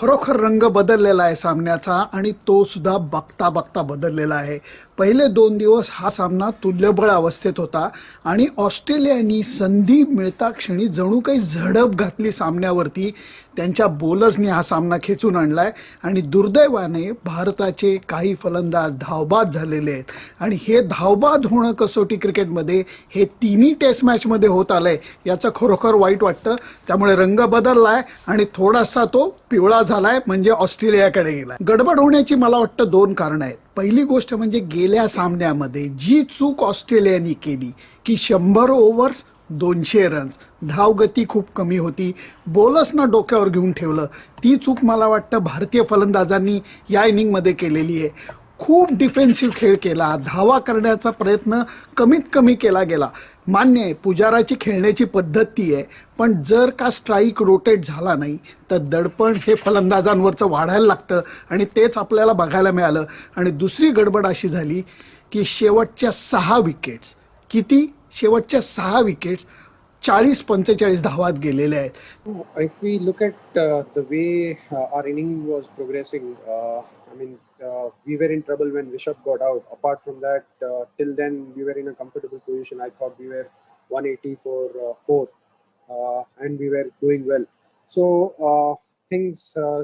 खरोखर रंग बदललेला आहे सामन्याचा आणि तो सुद्धा बघता बघता बदललेला आहे. पहिले दोन दिवस हा सामना तुल्यबळ अवस्थेत होता आणि ऑस्ट्रेलियानी संधी मिळता क्षणी जणू काही झडप घातली सामन्यावरती. त्यांच्या बोलर्सनी हा सामना खेचून आणलाय आणि दुर्दैवाने भारताचे काही फलंदाज धावबाद झालेले आहेत. आणि हे धावबाद होणं कसोटी क्रिकेटमध्ये हे तिन्ही टेस्ट मॅचमध्ये होत आलंय याचं खरोखर वाईट वाटतं. त्यामुळे रंग बदललाय आणि थोडासा तो पिवळा झालाय म्हणजे ऑस्ट्रेलियाकडे गेलाय. गडबड होण्याची मला वाटतं दोन कारणं आहेत. पहिली गोष्ट म्हणजे गेल्या सामन्यामध्ये जी चूक ऑस्ट्रेलियाने केली की शंभर ओव्हर्स दोनशे रन्स. धावगती खूप कमी होती. बॉलर्सना डोक्यावर घेऊन ठेवलं. ती चूक मला वाटतं भारतीय फलंदाजांनी या इनिंगमध्ये केलेली आहे. खूप डिफेन्सिव्ह खेळ केला. धावा करण्याचा प्रयत्न कमीत कमी केला गेला. मान्य आहे पुजाराची खेळण्याची पद्धत ती आहे पण जर का स्ट्राईक रोटेट झाला नाही तर दडपण हे फलंदाजांवरचं वाढायला लागतं आणि तेच आपल्याला बघायला मिळालं. आणि दुसरी गडबड अशी झाली की शेवटच्या सहा विकेट्स किती? शेवटच्या सहा विकेट्स चाळीस पंचेचाळीस धावात गेलेल्या आहेत If we look at uh, the way uh, our inning was progressing, uh, I mean, uh, we were in trouble when Rishabh got out. Apart from that, uh, till then we were in a comfortable position. I thought we were 180 for uh, fourth, uh, and we were doing well. So uh, things uh,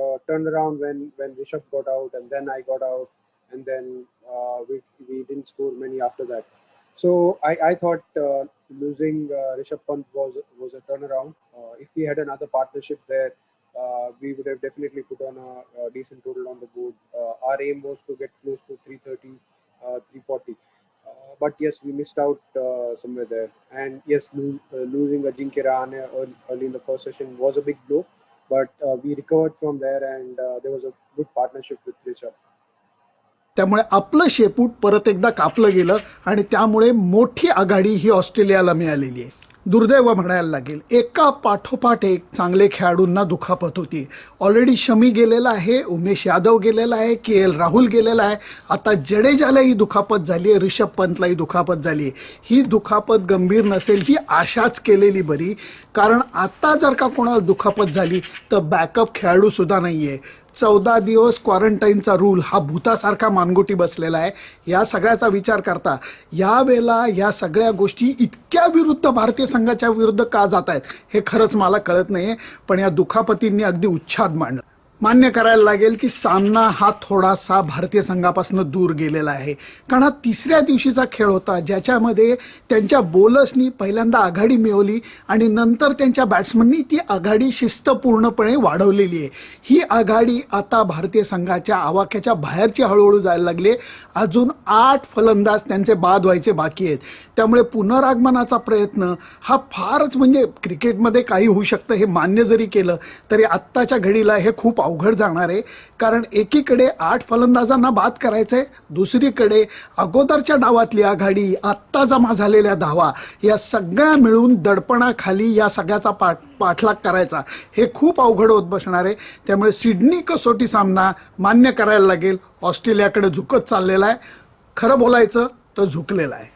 uh, turned around when when Rishabh got out, and then I got out, and then uh, we we didn't score many after that. So I, I thought uh, losing uh, Rishabh Pant was was a turnaround. Uh, if we had another partnership there, uh, we would have definitely put on a, a decent total on the board. Uh, our aim was to get close to 330, uh, 340. Uh, but yes, we missed out somewhere there. And yes, lo- losing Ajinkya Rahane early, early in the first session was a big blow. But we recovered from there, and there was a good partnership with Rishabh. त्यामुळे आपलं शेपूट परत एकदा कापलं गेलं आणि त्यामुळे मोठी आघाडी ही ऑस्ट्रेलियाला मिळालेली आहे. दुर्दैव म्हणायला लागेल. एका पाठोपाठ एक चांगले खेळाडूंना दुखापत होती. ऑलरेडी शमी गेलेला आहे उमेश यादव गेलेला आहे के एल राहुल गेलेला आहे. आता जडेजालाही दुखापत झाली आहे ऋषभ पंतलाही दुखापत झाली आहे. ही दुखापत गंभीर नसेल ही आशाच केलेली बरी. कारण आता जर का कोणाला दुखापत झाली तर बॅकअप खेळाडूसुद्धा नाही आहे चौदा दिवस क्वारंटाईनचा रूल हा भूतासारखा मानगुटी बसलेला आहे. या सगळ्याचा विचार करता यावेळेला या सगळ्या गोष्टी इतक्या विरुद्ध भारतीय संघाच्या विरुद्ध का जात आहेत हे खरंच मला कळत नाही पण या दुखापतींनी अगदी उच्छाद मांडला. मान्य करायला लागेल की सामना हा थोडासा भारतीय संघापासून दूर गेलेला आहे. कारण हा तिसऱ्या दिवशीचा खेळ होता ज्याच्यामध्ये त्यांच्या बॉलर्सनी पहिल्यांदा आघाडी मिळवली आणि नंतर त्यांच्या बॅट्समननी ती आघाडी शिस्तपूर्णपणे वाढवलेली आहे. ही आघाडी आता भारतीय संघाच्या आवाक्याच्या बाहेरची हळूहळू जायला लागली अजून आठ फलंदाज त्यांचे बाद व्हायचे बाकी आहेत. त्यामुळे पुनरागमनाचा प्रयत्न हा फारच म्हणजे क्रिकेटमध्ये काही होऊ शकतं हे मान्य जरी केलं तरी आत्ताच्या घडीला हे खूप अवघड जाणार आहे. कारण एकीकडे आठ फलंदाजांना बाद करायचं आहे दुसरीकडे अगोदरच्या डावातली आघाडी आत्ता जमा झालेल्या धावा या सगळ्या मिळून दडपणाखाली या सगळ्याचा पाठ पाठलाग करायचा. हे खूप अवघड होत बसणार आहे. त्यामुळे सिडनी कसोटी सामना मान्य करायला लागेल. ऑस्ट्रेलियाकडे झुकत चाललेला आहे. खरं बोलायचं तर झुकलेला आहे.